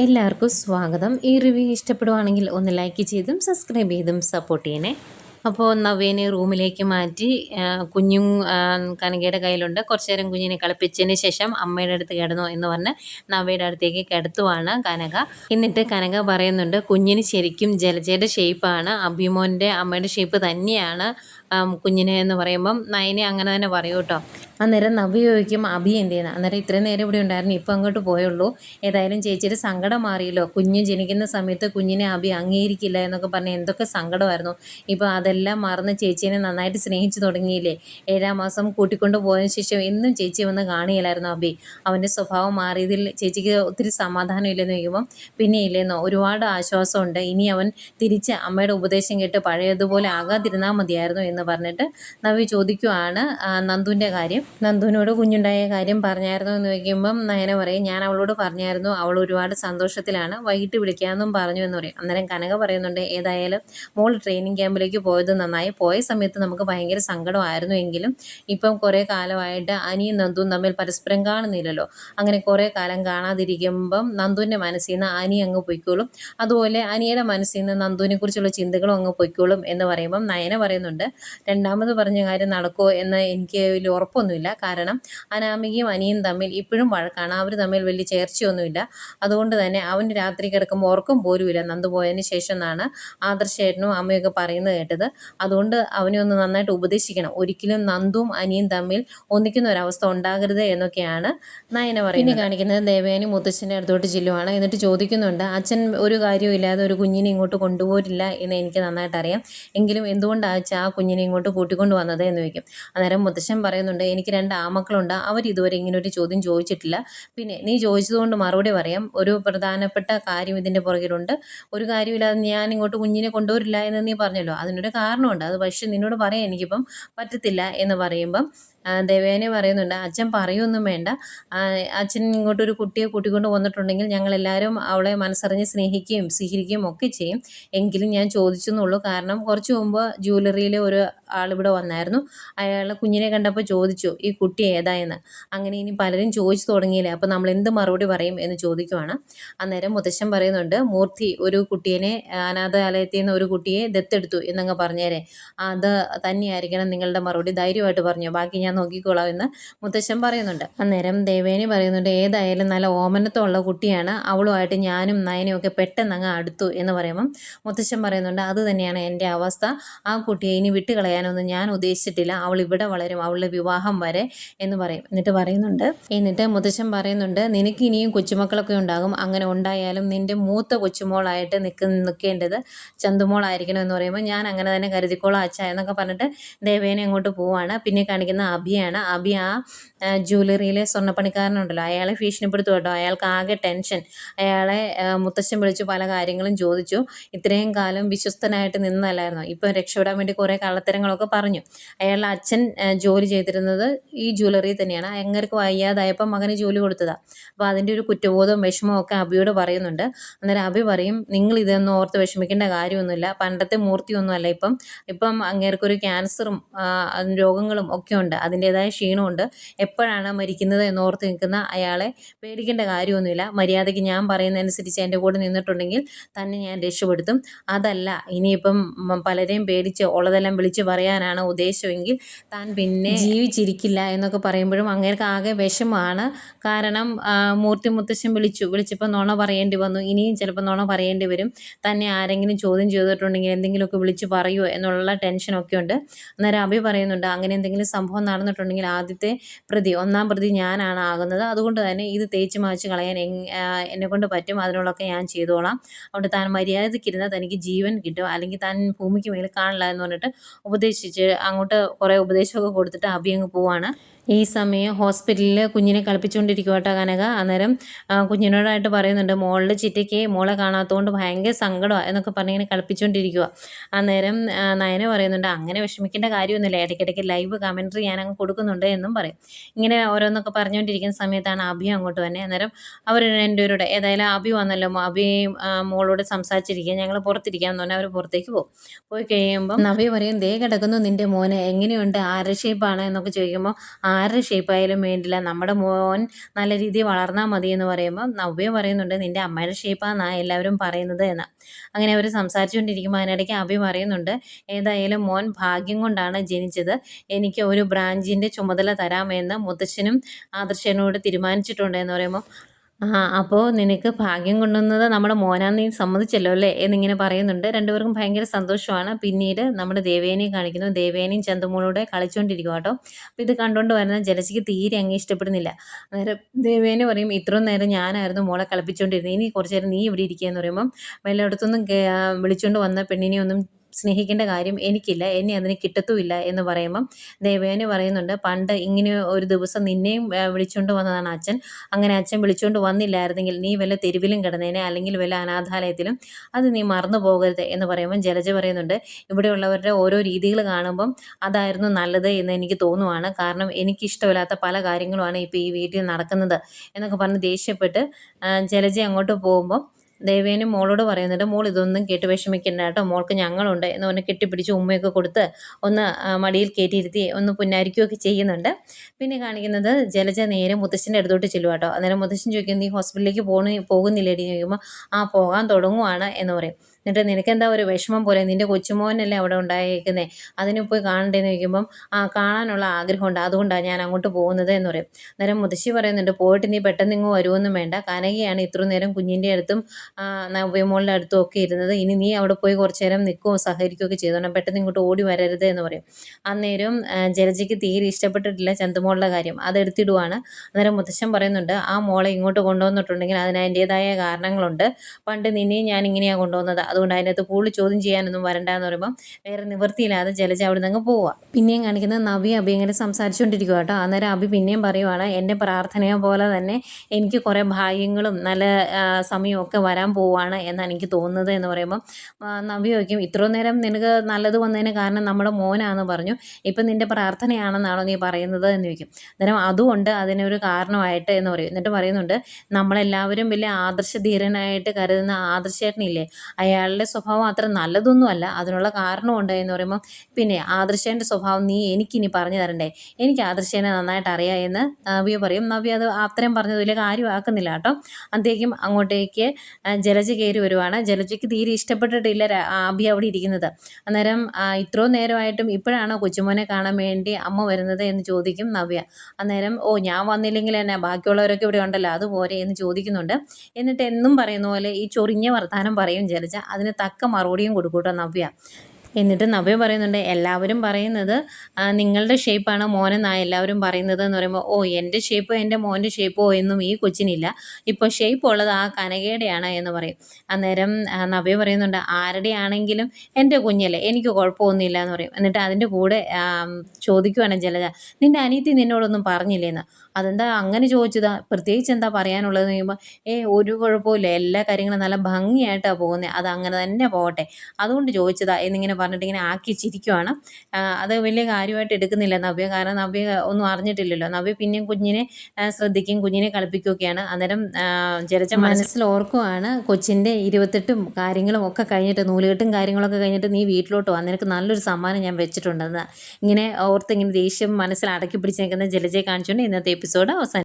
എല്ലാവർക്കും സ്വാഗതം. ഈ റിവ്യൂ ഇഷ്ടപ്പെടുവാണെങ്കിൽ ഒന്ന് ലൈക്ക് ചെയ്തും സബ്സ്ക്രൈബ് ചെയ്തും സപ്പോർട്ട് ചെയ്യണേ. അപ്പോൾ നവേനെ റൂമിലേക്ക് മാറ്റി കുഞ്ഞും കനകയുടെ കയ്യിലുണ്ട്. കുറച്ച് നേരം കുഞ്ഞിനെ കളിപ്പിച്ചതിന് ശേഷം അമ്മയുടെ അടുത്ത് കിടന്നു എന്ന് പറഞ്ഞ് നവയുടെ അടുത്തേക്ക് കിടത്തുവാണ് കനക. എന്നിട്ട് കനക പറയുന്നുണ്ട് കുഞ്ഞിന് ശരിക്കും ജലജയുടെ ഷേപ്പാണ് അഭിമോന്റെ അമ്മയുടെ ഷേപ്പ് തന്നെയാണ്. കുഞ്ഞിനെ എന്ന് പറയുമ്പം നയനെ അങ്ങനെ തന്നെ പറയൂ കേട്ടോ. അന്നേരം നവ്യ ചോദിക്കും അഭി എന്ത് ചെയ്യുന്ന അന്നേരം ഇത്രയും നേരം ഇവിടെ ഉണ്ടായിരുന്നു ഇപ്പം അങ്ങോട്ട് പോയുള്ളൂ. ഏതായാലും ചേച്ചിയുടെ സങ്കടം മാറിയല്ലോ. കുഞ്ഞ് ജനിക്കുന്ന സമയത്ത് കുഞ്ഞിനെ അഭി അംഗീകരിക്കില്ല എന്നൊക്കെ പറഞ്ഞ് എന്തൊക്കെ സങ്കടമായിരുന്നു. ഇപ്പോൾ അതെല്ലാം മറന്ന് ചേച്ചീനെ നന്നായിട്ട് സ്നേഹിച്ചു തുടങ്ങിയില്ലേ? ഏഴാം മാസം കൂട്ടിക്കൊണ്ട് പോയതിന് ശേഷം എന്നും ചേച്ചി വന്ന് കാണിയില്ലായിരുന്നു അഭി. അവന്റെ സ്വഭാവം മാറിയതിൽ ചേച്ചിക്ക് ഒത്തിരി സമാധാനം ഇല്ലെന്ന് ചോദിക്കുമ്പം പിന്നെ ഇല്ലെന്നോ? ഒരുപാട് ആശ്വാസമുണ്ട്. ഇനി അവൻ തിരിച്ച് അമ്മയുടെ ഉപദേശം കേട്ട് പഴയതുപോലെ ആകാതിരുന്നാൽ മതിയായിരുന്നു എന്ന് പറഞ്ഞിട്ട് നവി ചോദിക്കുവാണ് നന്ദുവിന്റെ കാര്യം. നന്ദുവിനോട് കുഞ്ഞുണ്ടായ കാര്യം പറഞ്ഞായിരുന്നു എന്ന് ചോദിക്കുമ്പം നയന പറയും ഞാൻ അവളോട് പറഞ്ഞായിരുന്നു അവൾ ഒരുപാട് സന്തോഷത്തിലാണ് വൈകിട്ട് വിളിക്കാമെന്നും പറഞ്ഞു എന്ന് പറയും. അന്നേരം കനക പറയുന്നുണ്ട് ഏതായാലും മോൾ ട്രെയിനിങ് ക്യാമ്പിലേക്ക് പോയത് നന്നായി. പോയ സമയത്ത് നമുക്ക് ഭയങ്കര സങ്കടമായിരുന്നു എങ്കിലും ഇപ്പം കുറേ കാലമായിട്ട് അനിയും നന്ദുവും തമ്മിൽ പരസ്പരം കാണുന്നില്ലല്ലോ. അങ്ങനെ കുറേ കാലം കാണാതിരിക്കുമ്പം നന്ദുവിന്റെ മനസ്സിൽ നിന്ന് അനി അങ്ങ് പൊയ്ക്കോളും. അതുപോലെ അനിയുടെ മനസ്സിൽ നിന്ന് നന്ദുവിനെ കുറിച്ചുള്ള ചിന്തകളും അങ്ങ് പൊയ്ക്കോളും എന്ന് പറയുമ്പം നയന പറയുന്നുണ്ട് രണ്ടാമത് പറഞ്ഞ കാര്യം നടക്കുമോ എന്ന് എനിക്ക് വലിയ ഉറപ്പൊന്നുമില്ല. കാരണം അനാമികയും അനിയും തമ്മിൽ ഇപ്പോഴും വഴക്കാണ് അവർ തമ്മിൽ വലിയ ചേർച്ചയൊന്നുമില്ല. അതുകൊണ്ട് തന്നെ അവൻ രാത്രി കിടക്കുമ്പോൾ ഉറക്കം പോലുമില്ല. നന്ദു പോയതിന് ശേഷം എന്നാണ് ആദർശേട്ടനും അമ്മയൊക്കെ പറയുന്നത് കേട്ടത്. അതുകൊണ്ട് അവനെ ഒന്ന് നന്നായിട്ട് ഉപദേശിക്കണം. ഒരിക്കലും നന്ദുവും അനിയും തമ്മിൽ ഒന്നിക്കുന്ന ഒരവസ്ഥ ഉണ്ടാകരുത് എന്നൊക്കെയാണ് നയന പറയുന്നത്. പിന്നെ കാണിക്കുന്നത് ദേവയാനി മുത്തച്ഛന്റെ അടുത്തോട്ട് ചെല്ലുവാണ്. എന്നിട്ട് ചോദിക്കുന്നുണ്ട് അച്ഛൻ ഒരു കാര്യവും ഇല്ലാതെ ഒരു കുഞ്ഞിനെ ഇങ്ങോട്ട് കൊണ്ടുപോരില്ല എന്ന് എനിക്ക് നന്നായിട്ട് അറിയാം എങ്കിലും എന്തുകൊണ്ടാണ് ആ കുഞ്ഞിനെ ഇങ്ങോട്ട് കൂട്ടിക്കൊണ്ട് വന്നത് എന്ന് ചോദിക്കും. അന്നേരം മുത്തശ്ശൻ പറയുന്നുണ്ട് എനിക്ക് രണ്ട് ആമക്കളുണ്ട് അവർ ഇതുവരെ ഇങ്ങനെ ഒരു ചോദ്യം ചോദിച്ചിട്ടില്ല. പിന്നെ നീ ചോദിച്ചതുകൊണ്ട് മറുപടി പറയാം. ഒരു പ്രധാനപ്പെട്ട കാര്യം ഇതിന്റെ പുറകിലുണ്ട്. ഒരു കാര്യമില്ലാതെ ഞാൻ ഇങ്ങോട്ട് കുഞ്ഞിനെ കൊണ്ടുവരില്ല എന്ന് നീ പറഞ്ഞല്ലോ. അതിനൊരു കാരണമുണ്ട്. അത് പക്ഷെ നിന്നോട് പറയാൻ എനിക്കിപ്പം പറ്റത്തില്ല എന്ന് പറയുമ്പം ദേവേനെ പറയുന്നുണ്ട് അച്ഛൻ പറയൊന്നും വേണ്ട. അച്ഛൻ ഇങ്ങോട്ടൊരു കുട്ടിയെ കൂട്ടിക്കൊണ്ട് വന്നിട്ടുണ്ടെങ്കിൽ ഞങ്ങളെല്ലാവരും അവളെ മനസ്സറിഞ്ഞ് സ്നേഹിക്കുകയും സ്വീകരിക്കുകയും ഒക്കെ ചെയ്യും. എങ്കിലും ഞാൻ ചോദിച്ചെന്നുള്ളൂ. കാരണം കുറച്ച് മുമ്പ് ജ്വല്ലറിയിലെ ഒരു ആളിവിടെ വന്നായിരുന്നു. അയാൾ കുഞ്ഞിനെ കണ്ടപ്പോൾ ചോദിച്ചു ഈ കുട്ടി ഏതായെന്ന് അങ്ങനെ ഇനി പലരും ചോദിച്ചു തുടങ്ങിയില്ലേ അപ്പോൾ നമ്മൾ എന്ത് മറുപടി പറയും എന്ന് ചോദിക്കുവാണ്. അന്നേരം മുത്തശ്ശൻ പറയുന്നുണ്ട് മൂർത്തി ഒരു കുട്ടിയെ അനാഥാലയത്തിൽ നിന്ന് ഒരു കുട്ടിയെ ദത്തെടുത്തു എന്നങ്ങ് പറഞ്ഞേരെ. അത് തന്നെയായിരിക്കണം നിങ്ങളുടെ മറുപടി ധൈര്യമായിട്ട് പറഞ്ഞു. ബാക്കി ഞാൻ നോക്കിക്കോളാം എന്ന് മുത്തശ്ശൻ പറയുന്നുണ്ട്. അന്നേരം ദേവേനി പറയുന്നുണ്ട് ഏതായാലും നല്ല ഓമനത്തുള്ള കുട്ടിയാണ്. അവളുമായിട്ട് ഞാനും നയനും ഒക്കെ പെട്ടെന്ന് അങ്ങ് അടുത്തു എന്ന് പറയുമ്പം മുത്തശ്ശൻ പറയുന്നുണ്ട് അത് തന്നെയാണ് എന്റെ അവസ്ഥ. ആ കുട്ടിയെ ഇനി വിട്ടുകളയാനൊന്നും ഞാൻ ഉദ്ദേശിച്ചിട്ടില്ല. അവൾ ഇവിടെ വളരും. അവളുടെ വിവാഹം വരെ എന്ന് പറയും. എന്നിട്ട് പറയുന്നുണ്ട്. എന്നിട്ട് മുത്തശ്ശൻ പറയുന്നുണ്ട് നിനക്ക് ഇനിയും കൊച്ചുമക്കളൊക്കെ ഉണ്ടാകും. അങ്ങനെ ഉണ്ടായാലും നിന്റെ മൂത്ത കൊച്ചുമോളായിട്ട് നിൽക്ക നിൽക്കേണ്ടത് ചന്തുമോളായിരിക്കണം എന്ന് പറയുമ്പോൾ ഞാൻ അങ്ങനെ തന്നെ കരുതിക്കോളാം അച്ഛ എന്നൊക്കെ പറഞ്ഞിട്ട് ദേവേനെ അങ്ങോട്ട് പോവാണ്. പിന്നെ കാണിക്കുന്ന അഭിയാണ് അഭി ആ ജ്വല്ലറിയിലെ സ്വർണപ്പണിക്കാരനുണ്ടല്ലോ. അയാളെ ഭീഷണിപ്പെടുത്തും കേട്ടോ. അയാൾക്ക് ആകെ ടെൻഷൻ. അയാളെ മുത്തശ്ശൻ വിളിച്ചു പല കാര്യങ്ങളും ചോദിച്ചു. ഇത്രയും കാലം വിശ്വസ്തനായിട്ട് നിന്നല്ലായിരുന്നു? ഇപ്പം രക്ഷപ്പെടാൻ വേണ്ടി കുറേ കള്ളത്തരങ്ങളൊക്കെ പറഞ്ഞു. അയാളുടെ അച്ഛൻ ജോലി ചെയ്തിരുന്നത് ഈ ജ്വല്ലറി തന്നെയാണ്. അങ്ങേർക്ക് വയ്യാതായപ്പോൾ മകന് ജോലി കൊടുത്തതാണ് അപ്പോൾ അതിന്റെ ഒരു കുറ്റബോധവും വിഷമവും ഒക്കെ അഭിയോട് പറയുന്നുണ്ട്. അന്നേരം അഭി പറയും നിങ്ങൾ ഇതൊന്നും ഓർത്ത് വിഷമിക്കേണ്ട കാര്യമൊന്നുമില്ല. പണ്ടത്തെ മൂർത്തിയൊന്നുമല്ല ഇപ്പം. ഇപ്പം അങ്ങേർക്കൊരു ക്യാൻസറും രോഗങ്ങളും ഒക്കെ ഉണ്ട്. അതിന്റേതായ ക്ഷീണമുണ്ട്. എപ്പോഴാണ് മരിക്കുന്നത് എന്നോർത്ത് നിൽക്കുന്ന അയാളെ പേടിക്കേണ്ട കാര്യമൊന്നുമില്ല. മര്യാദയ്ക്ക് ഞാൻ പറയുന്നതനുസരിച്ച് എന്റെ കൂടെ നിന്നിട്ടുണ്ടെങ്കിൽ തന്നെ ഞാൻ രക്ഷപ്പെടുത്തും. അതല്ല ഇനിയിപ്പം പലരെയും പേടിച്ച് ഉള്ളതെല്ലാം വിളിച്ച് പറയാനാണ് ഉദ്ദേശമെങ്കിൽ താൻ പിന്നെ ജീവിച്ചിരിക്കില്ല എന്നൊക്കെ പറയുമ്പോഴും അങ്ങേർക്ക് ആകെ വിഷമമാണ് കാരണം മൂർത്തി മുത്തശ്ശൻ വിളിച്ചു. വിളിച്ചപ്പോൾ നുണ പറയേണ്ടി വന്നു. ഇനിയും ചിലപ്പോൾ നുണ പറയേണ്ടി വരും. തന്നെ ആരെങ്കിലും ചോദ്യം ചെയ്തിട്ടുണ്ടെങ്കിൽ എന്തെങ്കിലുമൊക്കെ വിളിച്ച് പറയുമോ എന്നുള്ള ടെൻഷനൊക്കെ ഉണ്ട്. അന്നേരം അഭി പറയുന്നുണ്ട് അങ്ങനെ എന്തെങ്കിലും സംഭവം നടന്നിട്ടുണ്ടെങ്കിൽ ആദ്യത്തെ പ്രതി ഒന്നാം പ്രതി ഞാനാണ് ആകുന്നത്. അതുകൊണ്ട് തന്നെ ഇത് തേച്ച് മാച്ച് കളയാൻ എന്നെ കൊണ്ട് പറ്റും. അതിനുള്ളൊക്കെ ഞാൻ ചെയ്തോളാം. അതുകൊണ്ട് താൻ മര്യാദയ്ക്കിരുന്നാൽ തനിക്ക് ജീവൻ കിട്ടും. അല്ലെങ്കിൽ താൻ ഭൂമിക്ക് മേളിൽ കാണില്ല എന്ന് പറഞ്ഞിട്ട് ഉപദേശിച്ച് അങ്ങോട്ട് കുറേ ഉപദേശമൊക്കെ കൊടുത്തിട്ട് അഭി അങ്ങ് പോവാണ്. ഈ സമയം ഹോസ്പിറ്റലിൽ കുഞ്ഞിനെ കളിപ്പിച്ചുകൊണ്ടിരിക്കുക കേട്ടോ കനക. അന്നേരം കുഞ്ഞിനോടായിട്ട് പറയുന്നുണ്ട് മോളുടെ ചിറ്റയ്ക്ക് മോളെ കാണാത്തതുകൊണ്ട് ഭയങ്കര സങ്കടമാണ് എന്നൊക്കെ പറഞ്ഞ് ഇങ്ങനെ കളിപ്പിച്ചുകൊണ്ടിരിക്കുക അന്നേരം നയന പറയുന്നുണ്ട് അങ്ങനെ വിഷമിക്കേണ്ട കാര്യമൊന്നുമില്ല. ഇടയ്ക്കിടയ്ക്ക് ലൈവ് കമൻട്രി ഞാൻ അങ്ങ് കൊടുക്കുന്നുണ്ട് എന്നും പറയും. ഇങ്ങനെ ഓരോന്നൊക്കെ പറഞ്ഞുകൊണ്ടിരിക്കുന്ന സമയത്താണ് അഭി അങ്ങോട്ട് തന്നെ അന്നേരം അവർ രണ്ടുപേരുടെ ഏതായാലും അഭി വന്നല്ലോ. ആ, മോളോട് സംസാരിച്ചിരിക്കുക. ഞങ്ങൾ പുറത്തിരിക്കാമെന്ന് പറഞ്ഞാൽ അവർ പുറത്തേക്ക് പോകും. പോയി കഴിയുമ്പം നബി പറയും ദേ കിടക്കുന്നു നിന്റെ മോന്? എങ്ങനെയുണ്ട്? ആരുടെ ഷേപ്പാണ് എന്നൊക്കെ ചോദിക്കുമ്പോൾ ആരുടെ ഷേപ്പായാലും വേണ്ടില്ല. നമ്മുടെ മോൻ നല്ല രീതിയിൽ വളർന്നാൽ മതി എന്ന് പറയുമ്പോൾ നവ്യ പറയുന്നുണ്ട് നിന്റെ അമ്മയുടെ ഷേപ്പാണെന്നാണ് എല്ലാവരും പറയുന്നത് എന്ന്. അങ്ങനെ അവർ സംസാരിച്ചുകൊണ്ടിരിക്കുമ്പോൾ അതിനിടയ്ക്ക് അഭി പറയുന്നുണ്ട് ഏതായാലും മോൻ ഭാഗ്യം കൊണ്ടാണ് ജനിച്ചത്. എനിക്ക് ഒരു ബ്രാഞ്ചിന്റെ ചുമതല തരാമെന്ന് മുത്തശ്ശനും ആദർശനോട് തീരുമാനിച്ചിട്ടുണ്ട് എന്ന് പറയുമ്പോൾ ആ അപ്പോൾ നിനക്ക് ഭാഗ്യം കൊണ്ടുവന്നത് നമ്മുടെ മോനാന്ന് നീ സമ്മതിച്ചല്ലോ അല്ലേ? എന്നിങ്ങനെ പറയുന്നുണ്ട്. രണ്ടുപേർക്കും ഭയങ്കര സന്തോഷമാണ്. പിന്നീട് നമ്മുടെ ദേവേനെ കാണിക്കുന്നു. ദേവേനയും ചന്തുമോളൂടെ കളിച്ചുകൊണ്ടിരിക്കും കേട്ടോ. അപ്പോൾ ഇത് കണ്ടുകൊണ്ട് വരുന്ന ജലസിക്ക് തീരെ അങ്ങ് ഇഷ്ടപ്പെടുന്നില്ല. അന്നേരം ദേവേനെ പറയും ഇത്രയും നേരം ഞാനായിരുന്നു മോളെ കളിപ്പിച്ചുകൊണ്ടിരുന്നത് ഇനി കുറച്ച് നേരം നീ ഇവിടെ ഇരിക്കുക എന്ന് പറയുമ്പം വല്ലയിടത്തുനിന്നും വിളിച്ചുകൊണ്ട് വന്ന പെണ്ണിനെ ഒന്നും സ്നേഹിക്കേണ്ട കാര്യം എനിക്കില്ല എന്നെ അതിന് കിട്ടത്തുമില്ല എന്ന് പറയുമ്പം ദേവയാനി പറയുന്നുണ്ട് പണ്ട് ഇങ്ങനെ ഒരു ദിവസം നിന്നെയും വിളിച്ചുകൊണ്ട് വന്നതാണ് അച്ഛൻ. അങ്ങനെ അച്ഛൻ വിളിച്ചുകൊണ്ട് വന്നില്ലായിരുന്നെങ്കിൽ നീ വല്ല തെരുവിലും കിടന്നേനെ അല്ലെങ്കിൽ വല്ല അനാഥാലയത്തിലും. അത് നീ മറന്നു പോകരുത് എന്ന് പറയുമ്പം ജലജ പറയുന്നുണ്ട്. ഇവിടെയുള്ളവരുടെ ഓരോ രീതികൾ കാണുമ്പം അതായിരുന്നു നല്ലത് എന്ന് എനിക്ക് തോന്നുവാണ്. കാരണം എനിക്കിഷ്ടമില്ലാത്ത പല കാര്യങ്ങളുമാണ് ഇപ്പോൾ ഈ വീട്ടിൽ നടക്കുന്നത് എന്നൊക്കെ പറഞ്ഞ് ദേഷ്യപ്പെട്ട് ജലജ അങ്ങോട്ട് പോകുമ്പം ദേവേനും മോളോട് പറയുന്നുണ്ട് മോൾ ഇതൊന്നും കേട്ട് വിഷമിക്കണ്ട കേട്ടോ മോൾക്ക് ഞങ്ങളുണ്ട് എന്ന് പറഞ്ഞ് കെട്ടിപ്പിടിച്ച് ഉമ്മയൊക്കെ കൊടുത്ത് ഒന്ന് മടിയിൽ കയറ്റിയിരുത്തി ഒന്ന് പുന്നാരിക്കുകയൊക്കെ ചെയ്യുന്നുണ്ട്. പിന്നെ കാണിക്കുന്നത് ജലജ നേരെ മുത്തശ്ശന്റെ അടുത്തോട്ട് ചെല്ലുക കേട്ടോ അന്നേരം മുത്തശ്ശൻ ചോദിക്കും ഈ ഹോസ്പിറ്റലിലേക്ക് പോകണ ചോദിക്കുമ്പോൾ ആ പോകാൻ തുടങ്ങുവാണ് എന്ന് പറയും. എന്നിട്ട് നിനക്കെന്താ ഒരു വിഷമം പോലെ നിന്റെ കൊച്ചുമോനല്ലേ അവിടെ ഉണ്ടായിരിക്കുന്നത് അതിന് പോയി കാണണ്ടേന്ന് ചോദിക്കുമ്പം ആ കാണാനുള്ള ആഗ്രഹമുണ്ട്. അതുകൊണ്ടാണ് ഞാൻ അങ്ങോട്ട് പോകുന്നത് എന്ന് പറയും. അന്നേരം മുതശ്ശി പറയുന്നുണ്ട് പോയിട്ട് നീ പെട്ടെന്ന് ഇങ്ങ് വരുമൊന്നും വേണ്ട. കനകയാണ് ഇത്ര നേരം കുഞ്ഞിന്റെ അടുത്തും ഉപയമോളുടെ അടുത്തും ഒക്കെ ഇരുന്നത്. ഇനി നീ അവിടെ പോയി കുറച്ച് നേരം നിൽക്കുകയോ സഹകരിക്കുകയൊക്കെ ചെയ്തോണം. പെട്ടെന്ന് ഇങ്ങോട്ട് ഓടി വരരുത് എന്ന് പറയും. അന്നേരം ജലജയ്ക്ക് തീരെ ഇഷ്ടപ്പെട്ടിട്ടില്ല ചന്തുമോളുടെ കാര്യം. അതെടുത്തിടുവാണ് അന്നേരം മുത്തശ്ശൻ പറയുന്നുണ്ട് ആ മോളെ ഇങ്ങോട്ട് കൊണ്ടുവന്നിട്ടുണ്ടെങ്കിൽ അതിന് കാരണങ്ങളുണ്ട്. പണ്ട് നിന്നെയും ഞാൻ ഇങ്ങനെയാണ് കൊണ്ടുവന്നത്. അതുകൊണ്ട് അതിനകത്ത് കൂടുതൽ ചോദ്യം ചെയ്യാനൊന്നും വരണ്ട എന്ന് പറയുമ്പോൾ വേറെ നിവൃത്തിയില്ലാതെ ജലജ അവിടെ നിന്ന് പോവുക പിന്നെയും കാണിക്കുന്നത് നവി അഭി ഇങ്ങനെ സംസാരിച്ചുകൊണ്ടിരിക്കുക കേട്ടോ. അന്നേരം അഭി പിന്നെയും പറയുവാണ് എന്റെ പ്രാർത്ഥനയെ പോലെ തന്നെ എനിക്ക് കുറേ ഭാഗ്യങ്ങളും നല്ല സമയമൊക്കെ വരാൻ പോവുകയാണ് എന്നാണ് എനിക്ക് തോന്നുന്നത് എന്ന് പറയുമ്പോൾ നവി ചോദിക്കും ഇത്രയും നേരം നിനക്ക് നല്ലത് വന്നതിന് കാരണം നമ്മുടെ മോനാണെന്ന് പറഞ്ഞു. ഇപ്പം നിന്റെ പ്രാർത്ഥനയാണെന്നാണോ നീ പറയുന്നത്? എന്ന് ചോദിക്കും. അന്നേരം അതുകൊണ്ട് അതിനൊരു കാരണമായിട്ട് എന്ന് പറയും. എന്നിട്ട് പറയുന്നുണ്ട് നമ്മളെല്ലാവരും വലിയ ആദർശധീരനായിട്ട് കരുതുന്ന ആദർശേട്ടനില്ലേ? അയാൾ അയാളുടെ സ്വഭാവം അത്ര നല്ലതൊന്നുമല്ല. അതിനുള്ള കാരണമുണ്ട് എന്ന് പറയുമ്പോൾ പിന്നെ ആദർശേന്റെ സ്വഭാവം നീ എനിക്കിനി പറഞ്ഞു തരണ്ടേ? എനിക്ക് ആദർശേനെ നന്നായിട്ട് അറിയാം എന്ന് നവ്യ പറയും. നവ്യ അത് അത്രയും പറഞ്ഞത് വലിയ കാര്യമാക്കുന്നില്ല കേട്ടോ. അദ്ദേഹം അങ്ങോട്ടേക്ക് ജലജ കയറി വരുവാണ്. ജലജയ്ക്ക് തീരെ ഇഷ്ടപ്പെട്ടിട്ടില്ല ആബി അവിടെ ഇരിക്കുന്നത്. അന്നേരം ഇത്രയും നേരമായിട്ടും ഇപ്പോഴാണോ കൊച്ചുമോനെ കാണാൻ വേണ്ടി അമ്മ വരുന്നത് എന്ന് ചോദിക്കും നവ്യ. അന്നേരം ഓ ഞാൻ വന്നില്ലെങ്കിൽ തന്നെ ബാക്കിയുള്ളവരൊക്കെ ഇവിടെ ഉണ്ടല്ലോ അതുപോലെ എന്ന് ചോദിക്കുന്നുണ്ട്. എന്നിട്ട് എന്നും പറയുന്ന പോലെ ഈ ചൊറിഞ്ഞ വർത്തമാനം പറയും ജലജ. അതിന് തക്ക മറുപടിയും കൊടുക്കൂട്ടോ നവ്യ. എന്നിട്ട് നവ്യ പറയുന്നുണ്ട് എല്ലാവരും പറയുന്നത് നിങ്ങളുടെ ഷേപ്പാണ് മോനെന്നാണ് എല്ലാവരും പറയുന്നത് എന്ന് പറയുമ്പോൾ ഓ എന്റെ ഷേപ്പോ എന്റെ മോന്റെ ഷേപ്പോ എന്നും ഈ കൊച്ചിനില്ല. ഇപ്പോൾ ഷേപ്പ് ഉള്ളത് ആ കനകയുടെയാണ് എന്ന് പറയും. അന്നേരം നവ്യ പറയുന്നുണ്ട് ആരുടെയാണെങ്കിലും എന്റെ കുഞ്ഞല്ലേ എനിക്ക് കുഴപ്പമൊന്നുമില്ല എന്ന് പറയും. എന്നിട്ട് അതിന്റെ കൂടെ ചോദിക്കുവാണ് ജലജ നിന്റെ അനിയത്തി നിന്നോടൊന്നും പറഞ്ഞില്ലേന്ന്? അതെന്താ അങ്ങനെ ചോദിച്ചതാ? പ്രത്യേകിച്ച് എന്താ പറയാനുള്ളത് ചോദിക്കുമ്പോൾ ഏ ഒരു കുഴപ്പമില്ല എല്ലാ കാര്യങ്ങളും നല്ല ഭംഗിയായിട്ടാണ് പോകുന്നത് അത് അങ്ങനെ തന്നെ പോകട്ടെ. അതുകൊണ്ട് ചോദിച്ചതാ എന്നിങ്ങനെ പറഞ്ഞിട്ട് ഇങ്ങനെ ആക്കി ചിരിക്കുവാണ്. അത് വലിയ കാര്യമായിട്ട് എടുക്കുന്നില്ല നവ്യ. കാരണം നവ്യ ഒന്നും അറിഞ്ഞിട്ടില്ലല്ലോ. നവ്യ പിന്നെയും കുഞ്ഞിനെ ശ്രദ്ധിക്കും കുഞ്ഞിനെ കളിപ്പിക്കുകയൊക്കെയാണ് അന്നേരം ജലജ മനസ്സിൽ ഓർക്കുവാണ് കൊച്ചിന്റെ ഇരുപത്തെട്ടും കാര്യങ്ങളും ഒക്കെ കഴിഞ്ഞിട്ട് നൂലുകെട്ടും കാര്യങ്ങളൊക്കെ കഴിഞ്ഞിട്ട് നീ വീട്ടിലോട്ട് വാ. നിനക്ക് നല്ലൊരു സമ്മാനം ഞാൻ വെച്ചിട്ടുണ്ടെന്ന്. ഇങ്ങനെ ഓർത്ത് ഇങ്ങനെ ദേഷ്യം മനസ്സിൽ അടക്കി പിടിച്ച് നിൽക്കുന്ന ജലജയെ കാണിച്ചുകൊണ്ട് ഇന്നത്തെ എപ്പിസോഡ് അവസാനം